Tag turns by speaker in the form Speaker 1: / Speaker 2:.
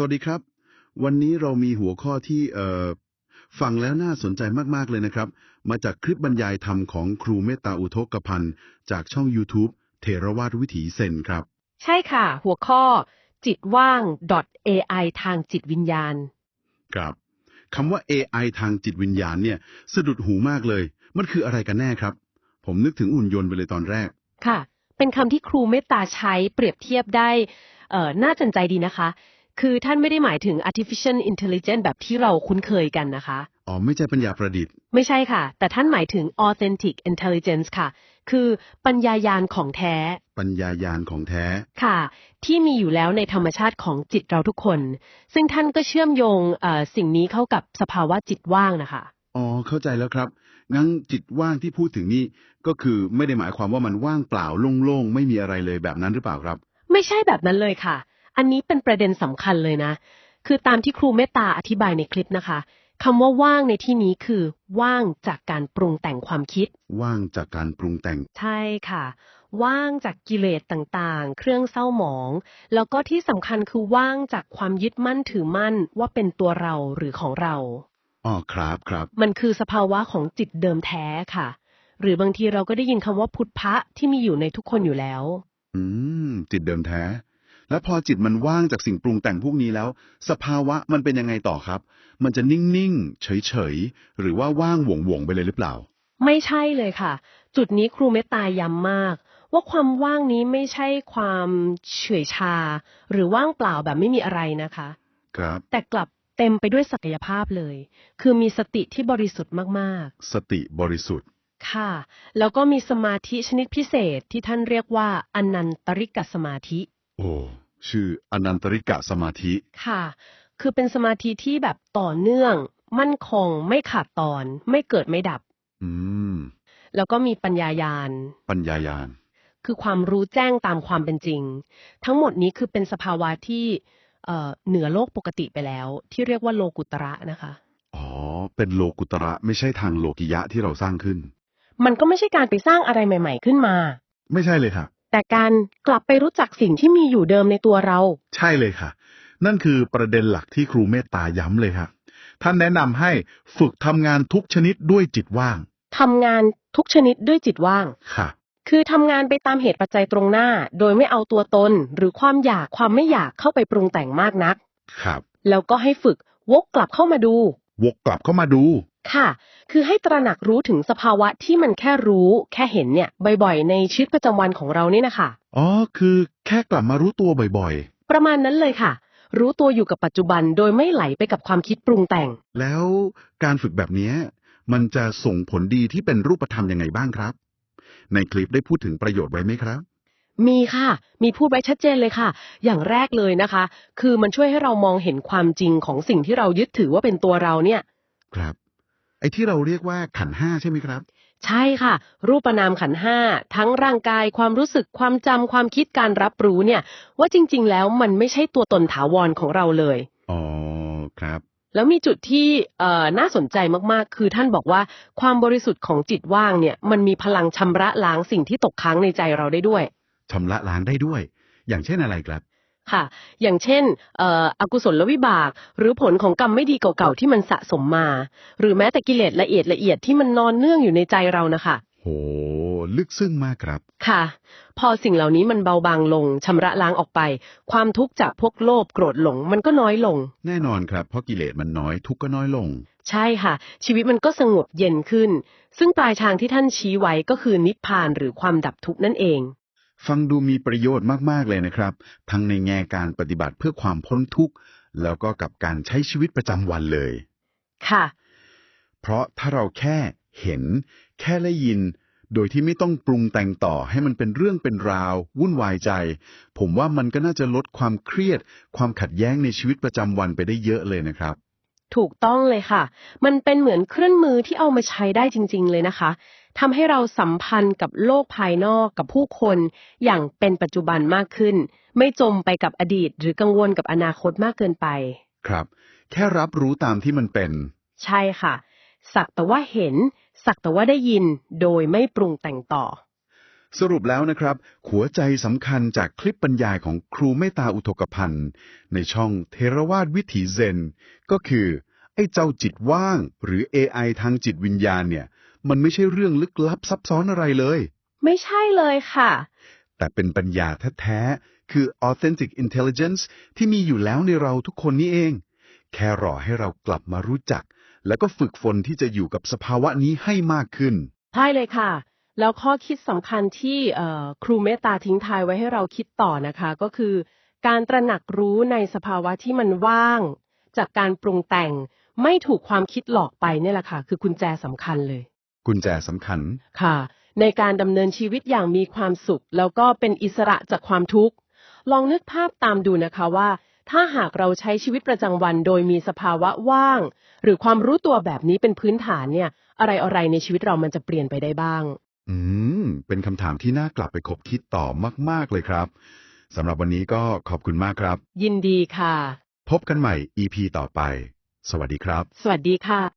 Speaker 1: สวัสดีครับ วันนี้เรามีหัวข้อที่เอ่อฟังแล้วน่าสนใจมาก ๆ เลยนะครับ มาจากคลิปบรรยายธรรมของครูเมตตาอุทกพันธ์จากช่อง YouTube เทรวาทวิถีเซนครับ
Speaker 2: ใช่ค่ะ หัวข้อ จิตว่าง .ai ทางจิตวิญญาณ
Speaker 1: ครับคำว่า AI ทางจิตวิญญาณเนี่ยสะดุดหูมากเลย มันคืออะไรกันแน่ครับ ผมนึกถึงหุ่นยนต์ไปเลยตอนแรก
Speaker 2: ค่ะ เป็นคำที่ครูเมตตาใช้เปรียบเทียบได้เอ่อน่าสนใจดีนะคะ คือท่านไม่ได้หมายถึง artificial intelligence แบบที่เราคุ้นเคยกันนะคะ
Speaker 1: อ๋อ ไม่ใช่ปัญญาประดิษฐ์
Speaker 2: ไม่ใช่ค่ะ แต่ท่านหมายถึง authentic intelligence ค่ะ คือปัญญายาณของแท้
Speaker 1: ปัญญายาณของแท้
Speaker 2: ค่ะ ที่มีอยู่แล้วในธรรมชาติของจิตเราทุกคน ซึ่งท่านก็เชื่อมโยงเอ่อสิ่งนี้เข้ากับสภาวะจิตว่างนะคะ
Speaker 1: อ๋อ เข้าใจแล้วครับ งั้นจิตว่างที่พูดถึงนี่ก็คือไม่ได้หมายความว่ามันว่างเปล่าโล่งๆ ไม่มีอะไรเลยแบบนั้นหรือเปล่าครับ
Speaker 2: ไม่ใช่แบบนั้นเลยค่ะ อันนี้เป็นประเด็นสำคัญเลยนะ คือตามที่ครูเมตตาอธิบายในคลิปนะคะคำว่าว่างในที่นี้คือ ว่างจากการปรุงแต่งความคิด
Speaker 1: ว่างจากการปรุงแต่ง
Speaker 2: ใช่ค่ะ ว่างจากกิเลสต่างๆ เครื่องเศร้าหมอง แล้วก็ที่สำคัญคือว่างจากความยึดมั่นถือมั่นว่าเป็นตัวเราหรือของเรา
Speaker 1: อ๋อครับครับ
Speaker 2: มันคือสภาวะของจิตเดิมแท้ค่ะ หรือบางทีเราก็ได้ยินคำว่าพุทธะที่มีอยู่ในทุกคนอยู่แล้ว
Speaker 1: อืม จิตเดิมแท้ แล้วพอจิตมันว่างจากสิ่งปรุงแต่งพวกนี้แล้ว สภาวะมันเป็นยังไงต่อครับ มันจะนิ่งๆเฉยๆหรือว่าว่างหวงๆไปเลยหรือเปล่า
Speaker 2: ไม่ใช่เลยค่ะ จุดนี้ครูเมตตาย้ำมาก ว่าความว่างนี้ไม่ใช่ความเฉื่อยชา หรือว่างเปล่าแบบไม่มีอะไรนะคะ
Speaker 1: ครับ
Speaker 2: แต่กลับเต็มไปด้วยศักยภาพเลย คือมีสติที่บริสุทธิ์มาก
Speaker 1: สติบริสุทธิ์
Speaker 2: ๆค่ะ แล้วก็มีสมาธิชนิดพิเศษที่ท่านเรียกว่าอนันตริกสมาธิ
Speaker 1: โอ้ชื่ออนันตริกะสมาธิ
Speaker 2: ค่ะ คือเป็นสมาธิที่แบบต่อเนื่อง มั่นคง ไม่ขาดตอน ไม่เกิดไม่ดับ
Speaker 1: อืม
Speaker 2: แล้วก็มีปัญญายาณ
Speaker 1: ปัญญายาณ
Speaker 2: คือความรู้แจ้งตามความเป็นจริง ทั้งหมดนี้คือเป็นสภาวะที่เอ่อเหนือโลกปกติไปแล้ว ที่เรียกว่าโลกุตระนะคะ
Speaker 1: อ๋อ เป็นโลกุตระไม่ใช่ทางโลกิยะที่เราสร้างขึ้น
Speaker 2: มันก็ไม่ใช่การไปสร้างอะไรใหม่ ๆ ขึ้นมา
Speaker 1: ไม่ใช่เลยค่ะ
Speaker 2: แต่การกลับไปรู้จักสิ่งที่มีอยู่เดิมในตัวเรา
Speaker 1: ใช่เลยค่ะ นั่นคือประเด็นหลักที่ครูเมตตาย้ำเลยครับท่านแนะนำให้ฝึกทำงานทุกชนิดด้วยจิตว่าง
Speaker 2: ทำงานทุกชนิดด้วยจิตว่าง
Speaker 1: ค่ะ
Speaker 2: คือทำงานไปตามเหตุปัจจัยตรงหน้า โดยไม่เอาตัวตน หรือความอยากความไม่อยากเข้าไปปรุงแต่งมากนัก
Speaker 1: ครับ
Speaker 2: แล้วก็ให้ฝึกวกกลับเข้ามาดู
Speaker 1: วกกลับเข้ามาดู
Speaker 2: ค่ะ คือให้ตระหนักรู้ถึงสภาวะที่มันแค่รู้ แค่เห็นเนี่ยบ่อยๆ ในชีวิตประจำวันของเรานี่นะคะ
Speaker 1: อ๋อ คือแค่กลับมารู้ตัวบ่อย
Speaker 2: ประมาณนั้นเลยค่ะ รู้ตัวอยู่กับปัจจุบันโดยไม่ไหลไปกับความคิดปรุงแต่ง
Speaker 1: ๆ แล้วการฝึกแบบเนี้ยมันจะส่งผลดีที่เป็นรูปธรรมยังไงบ้างครับ ในคลิปได้พูดถึงประโยชน์ไว้ไหมครับ
Speaker 2: มีค่ะ มีพูดไว้ชัดเจนเลยค่ะ อย่างแรกเลยนะคะ คือมันช่วยให้เรามองเห็นความจริงของสิ่งที่เรายึดถือว่าเป็นตัวเราเนี่ย
Speaker 1: ครับ ไอ้ที่เราเรียกว่าขันธ์ห้าใช่ไหมครับ
Speaker 2: ใช่ค่ะ รูปนามขันธ์ห้าทั้งร่างกายความรู้สึกความจำความคิดการรับรู้เนี่ย ว่าจริง ๆ แล้วมันไม่ใช่ตัวตนถาวรของเราเลย
Speaker 1: อ๋อครับ
Speaker 2: แล้วมีจุดที่เอ่อน่าสนใจมากๆ คือท่านบอกว่าความบริสุทธิ์ของจิตว่างเนี่ย มันมีพลังชำระล้างสิ่งที่ตกค้างในใจเราได้ด้วย
Speaker 1: ชำระล้างได้ด้วย อย่างเช่นอะไรครับ
Speaker 2: ค่ะ อย่างเช่นเอ่ออกุศลวิบาก หรือผลของกรรมไม่ดีเก่าๆที่มันสะสมมา หรือแม้แต่กิเลสละเอียดละเอียดที่มันนอนเนื่องอยู่ในใจเรานะคะ
Speaker 1: โหลึกซึ้งมากครับ
Speaker 2: ค่ะ พอสิ่งเหล่านี้มันเบาบางลงชำระล้างออกไป ความทุกข์จากพวกโลภโกรธหลงมันก็น้อยลง
Speaker 1: แน่นอนครับ เพราะกิเลสมันน้อยทุกข์ก็น้อยลง
Speaker 2: ใช่ค่ะ ชีวิตมันก็สงบเย็นขึ้น ซึ่งปลายทางที่ท่านชี้ไว้ก็คือนิพพานหรือความดับทุกข์นั่นเอง
Speaker 1: ฟังดูมีประโยชน์มาก ๆ เลยนะครับ ทั้งในแง่การปฏิบัติเพื่อความพ้นทุกข์ แล้วก็กับการใช้ชีวิตประจำวันเลย
Speaker 2: ค่ะ
Speaker 1: เพราะถ้าเราแค่เห็น แค่ได้ยิน โดยที่ไม่ต้องปรุงแต่งต่อให้มันเป็นเรื่องเป็นราว วุ่นวายใจ ผมว่ามันก็น่าจะลดความเครียด ความขัดแย้งในชีวิตประจำวันไปได้เยอะเลยนะครับ
Speaker 2: ถูกต้องเลยค่ะ มันเป็นเหมือนเครื่องมือที่เอามาใช้ได้จริง ๆ เลยนะคะทำให้เราสัมพันธ์กับโลกภายนอกกับผู้คนอย่างเป็นปัจจุบันมากขึ้น ไม่จมไปกับอดีต หรือกังวลกับอนาคตมากเกินไป
Speaker 1: ครับ แค่รับรู้ตามที่มันเป็น
Speaker 2: ใช่ค่ะ สักแต่ว่าเห็น สักแต่ว่าได้ยินโดยไม่ปรุงแต่งต่อ
Speaker 1: สรุปแล้วนะครับ หัวใจสำคัญจากคลิปบรรยายของครูเมตตาอุทกพันธ์ ในช่องเทรวาดวิถีเซน ก็คือ ไอ้เจ้าจิตว่าง หรือ AI ทางจิตวิญญาณเนี่ย มันไม่ใช่เรื่องลึกลับซับซ้อนอะไรเลย
Speaker 2: ไม่ใช่เลยค่ะ
Speaker 1: แต่เป็นปัญญาแท้ๆ คือ authentic intelligence ที่มีอยู่แล้วในเราทุกคนนี่เอง แค่รอให้เรากลับมารู้จัก แล้วก็ฝึกฝนที่จะอยู่กับสภาวะนี้ให้มากขึ้น
Speaker 2: ใช่เลยค่ะ แล้วข้อคิดสำคัญที่เอ่อครูเมตตาทิ้งท้ายไว้ให้เราคิดต่อนะคะ ก็คือ การตระหนักรู้ในสภาวะที่มันว่าง จากการปรุงแต่งไม่ถูกความคิดหลอกไปเนี่ยแหละค่ะ คือกุญแจสำคัญเลย
Speaker 1: กุญแจสำคัญ
Speaker 2: ค่ะ ในการดำเนินชีวิตอย่างมีความสุข แล้วก็เป็นอิสระจากความทุกข์ ลองนึกภาพตามดูนะคะว่า ถ้าหากเราใช้ชีวิตประจำวันโดยมีสภาวะว่าง หรือความรู้ตัวแบบนี้เป็นพื้นฐานเนี่ย อะไรอะไรๆในชีวิตเรามันจะเปลี่ยนไปได้บ้าง
Speaker 1: อืม เป็นคำถามที่น่ากลับไปคบคิดต่อมาก ๆ เลยครับสำหรับวันนี้ก็ขอบคุณมากครับ
Speaker 2: ยินดีค่ะ
Speaker 1: พบกันใหม่ EP ต่อไป สวัสดีครับ
Speaker 2: สวัสดีค่ะ